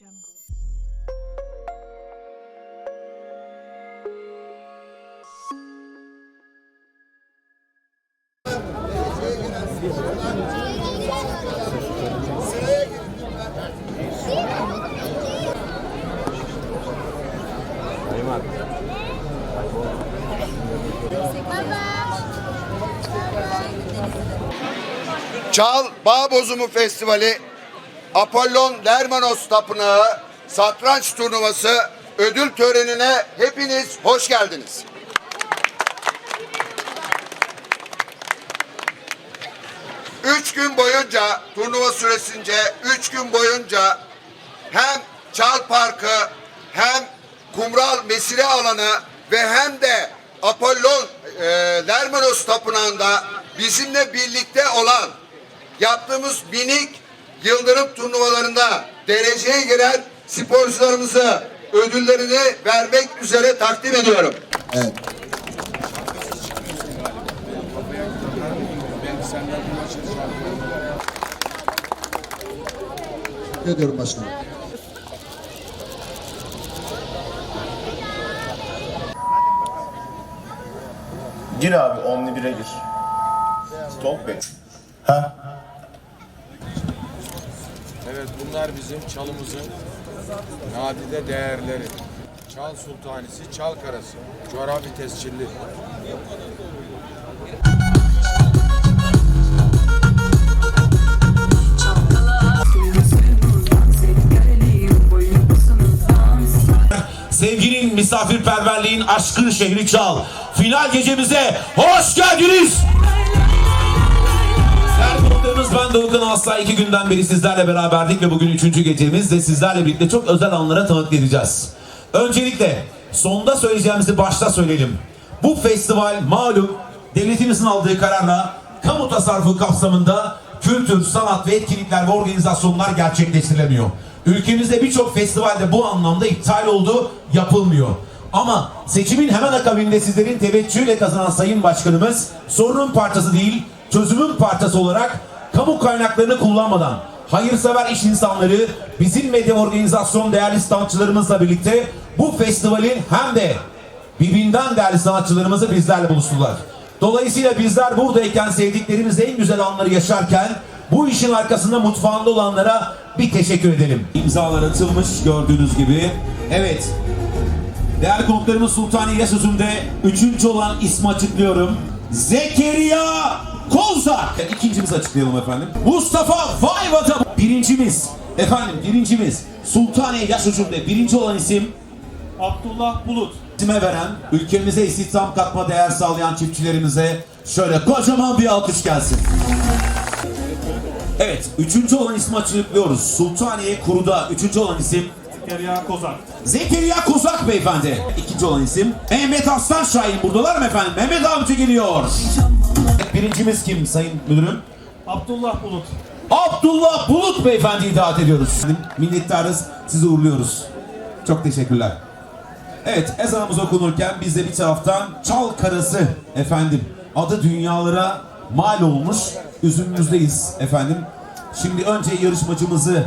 jungle. Çal Bağ Bozumu Festivali, Apollon Lermanos Tapınağı Satranç Turnuvası ödül törenine hepiniz hoş geldiniz. Üç gün boyunca turnuva süresince üç gün boyunca hem Çal Parkı hem kumral mesire alanı ve hem de Apollon e, Lermanos Tapınağı'nda bizimle birlikte olan yaptığımız minik yıldırım turnuvalarında dereceye giren sporcularımıza ödüllerini vermek üzere takdim ediyorum. Evet. Teşekkür ediyorum başkanım. Gir abi Omni 1'e gir. Stolp Bey. Ha? Evet bunlar bizim çalımızın nadide değerleri. Çal sultanisi, çal karası. Coğrafi tescilli. Sevginin, misafirperverliğin, aşkın şehri Çal. Final gecemize hoş geldiniz. Ben Doğukan Asla iki günden beri sizlerle beraberdik ve bugün üçüncü gecemiz de sizlerle birlikte çok özel anlara tanık edeceğiz. Öncelikle sonda söyleyeceğimizi başta söyleyelim. Bu festival malum devletimizin aldığı kararla kamu tasarrufu kapsamında kültür, sanat ve etkinlikler ve organizasyonlar gerçekleştirilemiyor. Ülkemizde birçok festivalde bu anlamda iptal oldu, yapılmıyor. Ama seçimin hemen akabinde sizlerin teveccühüyle kazanan Sayın Başkanımız sorunun parçası değil, çözümün parçası olarak kamu kaynaklarını kullanmadan hayırsever iş insanları bizim medya organizasyon değerli sanatçılarımızla birlikte bu festivalin hem de birbirinden değerli sanatçılarımızı bizlerle buluştular. Dolayısıyla bizler buradayken sevdiklerimizle en güzel anları yaşarken bu işin arkasında mutfağında olanlara bir teşekkür edelim. İmzalar atılmış gördüğünüz gibi. Evet. Değerli konuklarımız Sultaniye Sözü'nde üçüncü olan ismi açıklıyorum. Zekeriya Kozak. İkincimizi açıklayalım efendim. Mustafa Vayvada. Birincimiz. Efendim birincimiz. Sultaniye Yaş Ucum'da birinci olan isim Abdullah Bulut. Üretime veren, ülkemize istihdam katma değer sağlayan çiftçilerimize şöyle kocaman bir alkış gelsin. Evet, üçüncü olan ismi açıklıyoruz. Sultaniye Kuru'da üçüncü olan isim Zekeriya Kozak. Zekeriya Kozak beyefendi. İkinci olan isim Mehmet Aslan Şahin. Buradalar mı efendim? Mehmet Avcı geliyor. Birincimiz kim sayın müdürüm? Abdullah Bulut. Abdullah Bulut beyefendiyi davet ediyoruz. Minnettarız, sizi uğurluyoruz. Çok teşekkürler. Evet, ezanımız okunurken biz de bir taraftan Çal Karası efendim. Adı dünyalara mal olmuş üzümümüzdeyiz efendim. Şimdi önce yarışmacımızı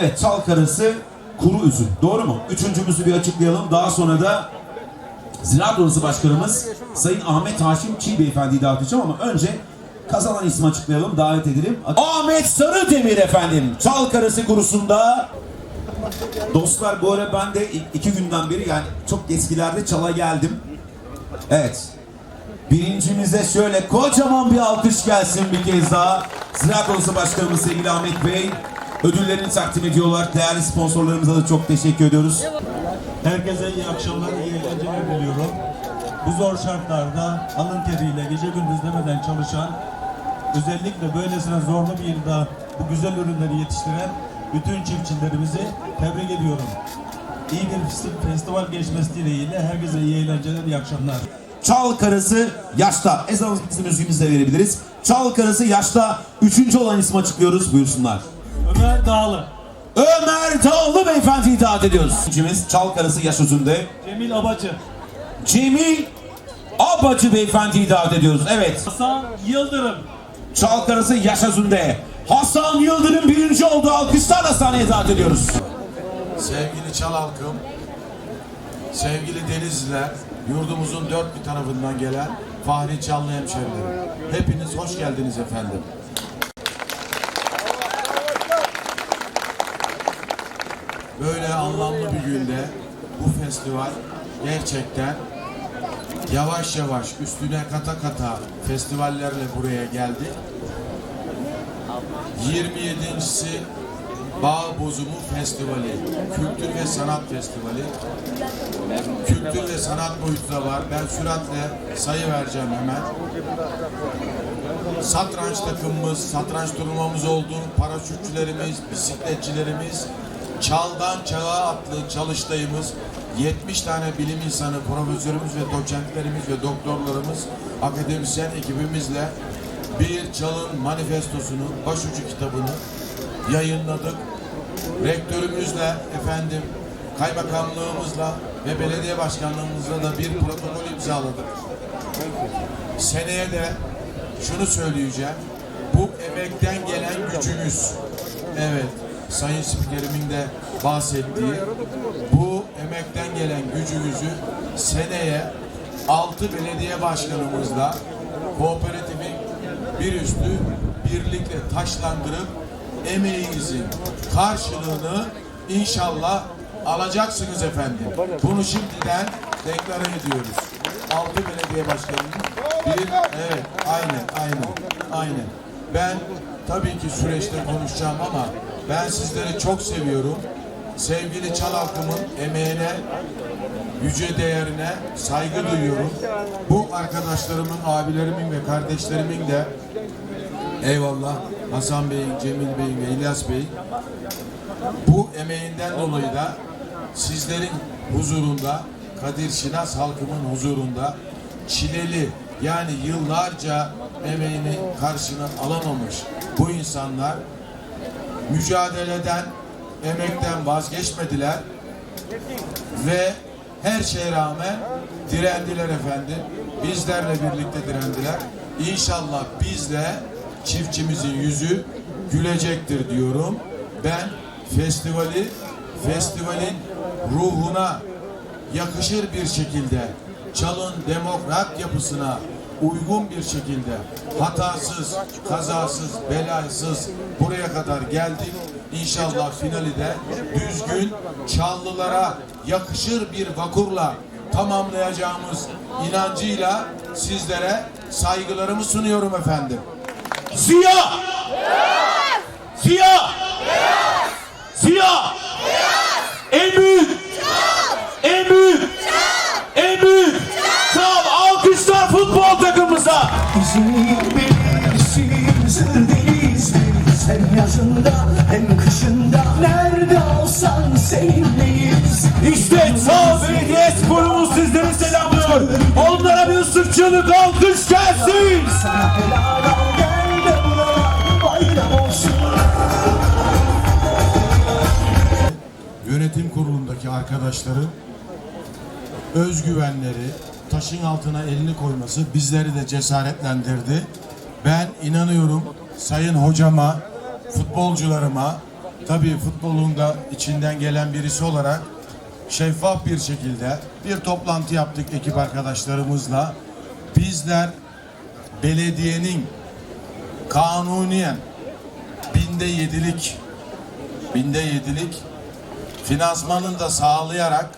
Evet, Çal Karası kuru üzüm. Doğru mu? Üçüncümüzü bir açıklayalım. Daha sonra da Ziraat Odası Başkanımız Sayın Ahmet Haşim Çiğ Beyefendi'yi edeceğim ama önce kazanan ismi açıklayalım, davet edelim. Ahmet Sarıdemir efendim. Çal Karası kurusunda Dostlar bu ara ben de iki günden beri yani çok eskilerde çala geldim. Evet. Birincimize şöyle kocaman bir alkış gelsin bir kez daha. Ziraat Odası Başkanımız sevgili Ahmet Bey ödüllerini takdim ediyorlar. Değerli sponsorlarımıza da çok teşekkür ediyoruz. Herkese iyi akşamlar, iyi eğlenceler diliyorum. Bu zor şartlarda alın teriyle gece gündüz demeden çalışan, özellikle böylesine zorlu bir yılda bu güzel ürünleri yetiştiren bütün çiftçilerimizi tebrik ediyorum. İyi bir festi- festival geçmesi dileğiyle herkese iyi eğlenceler, iyi akşamlar. Çal Karası yaşta. Ezanımız bizim müziğimizi de verebiliriz. Çal Karası yaşta. Üçüncü olan ismi açıklıyoruz. Buyursunlar. Ömer Dağlı, Ömer Dağlı beyefendiyi davet ediyoruz. İkincimiz Çal Karası yaş üzerinde. Cemil Abacı, Cemil Abacı beyefendiyi davet ediyoruz. Evet. Hasan Yıldırım, Çal Karası yaş üzerinde. Hasan Yıldırım birinci oldu. Alkışlarla sahneye davet ediyoruz. sevgili Çal halkım, sevgili Denizliler, yurdumuzun dört bir tarafından gelen Fahri Çallı hemşerilerim. Hepiniz hoş geldiniz efendim. Böyle anlamlı bir günde bu festival gerçekten yavaş yavaş üstüne kata kata festivallerle buraya geldi. 27.si Bağ Bozumu Festivali, Kültür ve Sanat Festivali. Kültür ve sanat boyutu da var. Ben süratle sayı vereceğim hemen. Satranç takımımız, satranç turnuvamız oldu. Paraşütçülerimiz, bisikletçilerimiz, Çaldan Çağa adlı çalıştayımız, 70 tane bilim insanı, profesörümüz ve doçentlerimiz ve doktorlarımız, akademisyen ekibimizle bir çalın manifestosunu, başucu kitabını yayınladık. Rektörümüzle, efendim, kaymakamlığımızla ve belediye başkanlığımızla da bir protokol imzaladık. Seneye de şunu söyleyeceğim. Bu emekten gelen gücümüz. Evet, Sayın Spikerimin de bahsettiği bu emekten gelen gücümüzü seneye altı belediye başkanımızla kooperatifin bir üstü birlikte taşlandırıp emeğinizin karşılığını inşallah alacaksınız efendim. Bunu şimdiden deklare ediyoruz. Altı belediye başkanının bir evet aynen aynen aynen. Ben tabii ki süreçte konuşacağım ama ben sizleri çok seviyorum. Sevgili Çal halkımın emeğine, yüce değerine saygı duyuyorum. Bu arkadaşlarımın, abilerimin ve kardeşlerimin de eyvallah Hasan Bey'in, Cemil Bey'in ve İlyas Bey'in bu emeğinden dolayı da sizlerin huzurunda, Kadir Şinas halkımın huzurunda çileli yani yıllarca emeğini karşına alamamış bu insanlar mücadeleden, emekten vazgeçmediler ve her şeye rağmen direndiler efendim. Bizlerle birlikte direndiler. İnşallah bizle çiftçimizin yüzü gülecektir diyorum. Ben festivali, festivalin ruhuna yakışır bir şekilde çalın demokrat yapısına uygun bir şekilde hatasız, kazasız, belasız buraya kadar geldik. İnşallah finali de düzgün, Çallılara yakışır bir vakurla tamamlayacağımız inancıyla sizlere saygılarımı sunuyorum efendim. Siyah! Siyah! Siyah! En yazında hem kışında Nerede olsan seninleyiz İşte Çal Belediye Sporumuz sizleri selamlıyor. Onlara bir ıslık çığlık alkış gelsin. Sana helal al gel de buralar bayram olsun yönetim kurulundaki arkadaşların özgüvenleri, taşın altına elini koyması bizleri de cesaretlendirdi. Ben inanıyorum sayın hocama, futbolcularıma, tabii futbolun da içinden gelen birisi olarak şeffaf bir şekilde bir toplantı yaptık ekip arkadaşlarımızla. Bizler belediyenin kanuniyen binde yedilik binde yedilik finansmanını da sağlayarak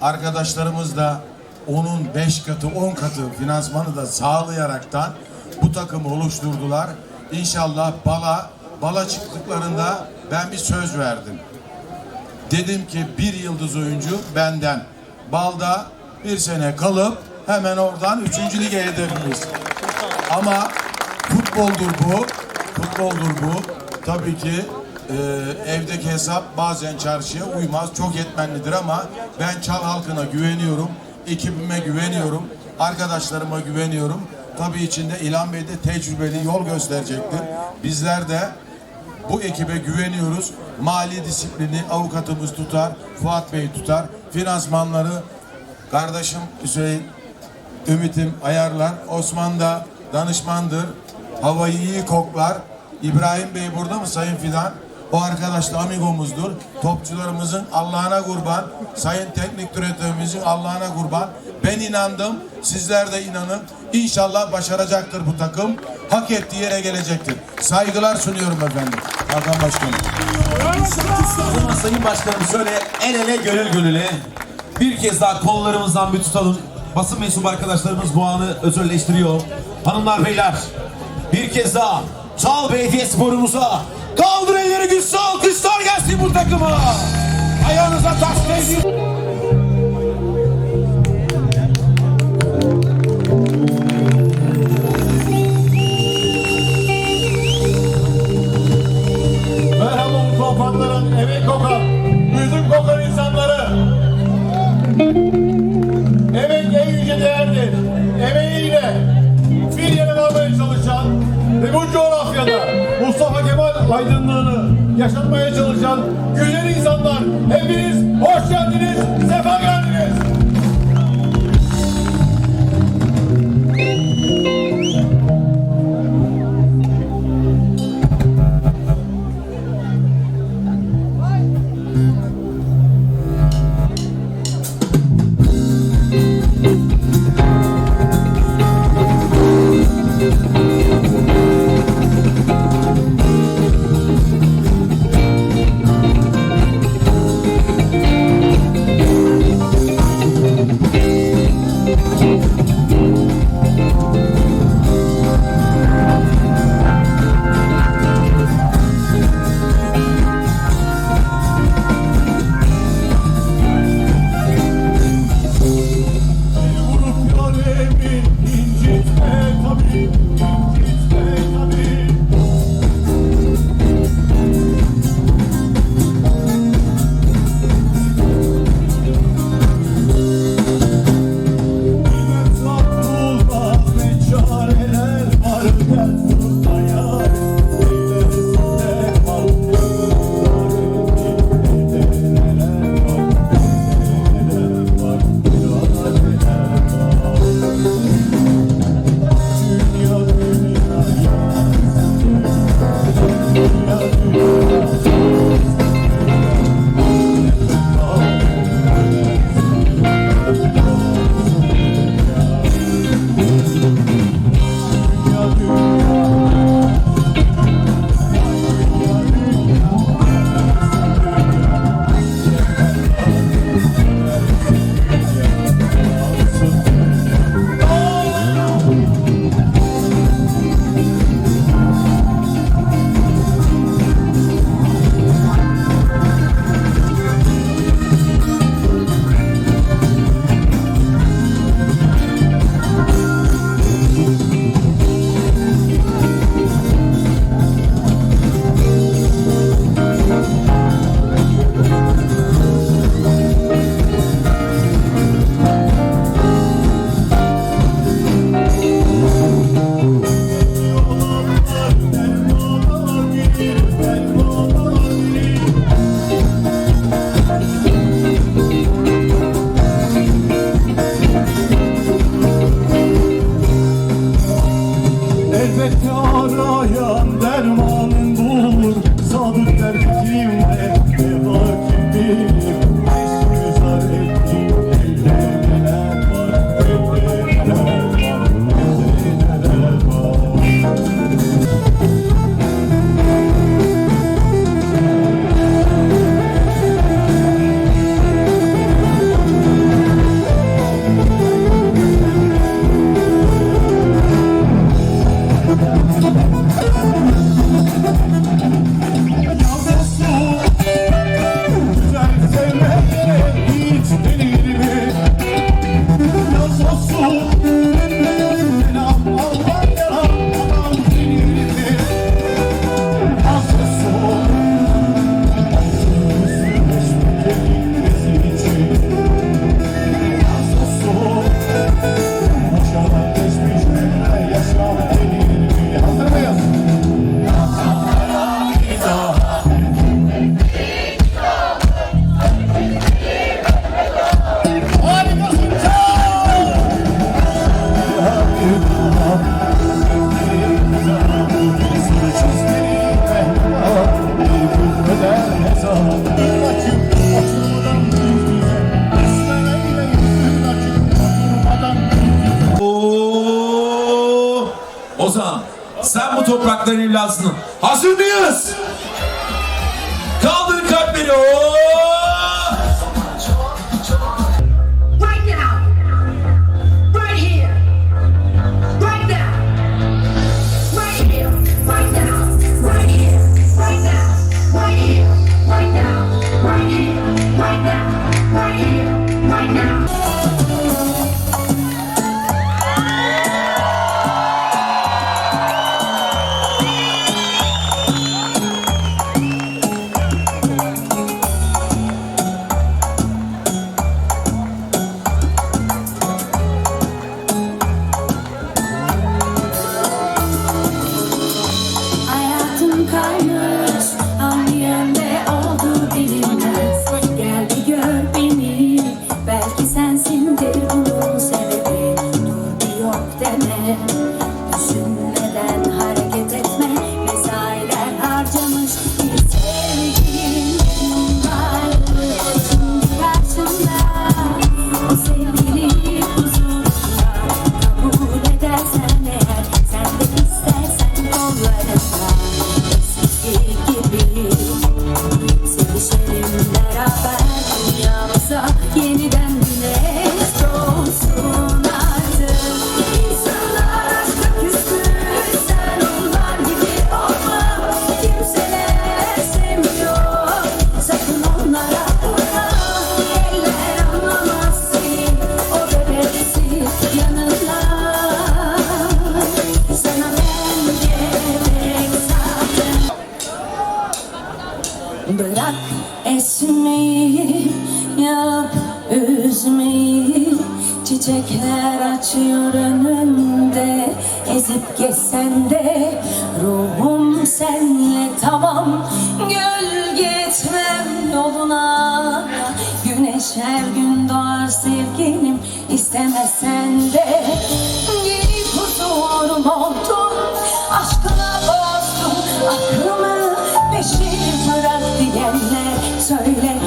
arkadaşlarımız da onun beş katı on katı finansmanı da sağlayaraktan bu takımı oluşturdular. İnşallah bala bala çıktıklarında ben bir söz verdim. Dedim ki bir yıldız oyuncu benden. Balda bir sene kalıp hemen oradan üçüncü lige hedefimiz. Ama futboldur bu. Futboldur bu. Tabii ki e, evdeki hesap bazen çarşıya uymaz. Çok yetmenlidir ama ben Çal halkına güveniyorum. Ekibime güveniyorum. Arkadaşlarıma güveniyorum. Tabii içinde İlhan Bey de tecrübeli yol gösterecektir. Bizler de bu ekibe güveniyoruz. Mali disiplini avukatımız tutar, Fuat Bey tutar. Finansmanları kardeşim Hüseyin Ümit'im ayarlar. Osman da danışmandır. Havayı iyi koklar. İbrahim Bey burada mı Sayın Fidan? O arkadaş da amigomuzdur. Topçularımızın Allah'ına kurban. Sayın teknik direktörümüzün Allah'ına kurban. Ben inandım. Sizler de inanın. İnşallah başaracaktır bu takım. Hak ettiği yere gelecektir. Saygılar sunuyorum efendim. Hakan Başkanım. O zaman Sayın Başkanım şöyle el ele gönül gönüle bir kez daha kollarımızdan bir tutalım. Basın mensubu arkadaşlarımız bu anı özürleştiriyor. Hanımlar beyler bir kez daha Çal Belediye sporumuza kaldır elleri güçlü alkışlar gelsin bu takıma. Ayağınıza taş değsin. Emek kokan, yüzüm kokan insanları. Emek en yüce değerdir. Emeğiyle bir yere varmaya çalışan ve bu coğrafyada Mustafa Kemal aydınlığını yaşatmaya çalışan güzel insanlar. Hepiniz hoş geldiniz. arayan dermanın bulur Sadık der kimde Hazır mıyız? beraber dünyamıza yeniden Çiçekler açıyor önümde Ezip geçsen de Ruhum senle tamam. Gölge etmem yoluna Güneş her gün doğar sevgilim istemesen de Gelip huzurum oldun Aşkına bozdun aklımı Peşini bırak diyenler Söyle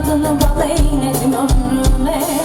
adını bal eyledim ömrüme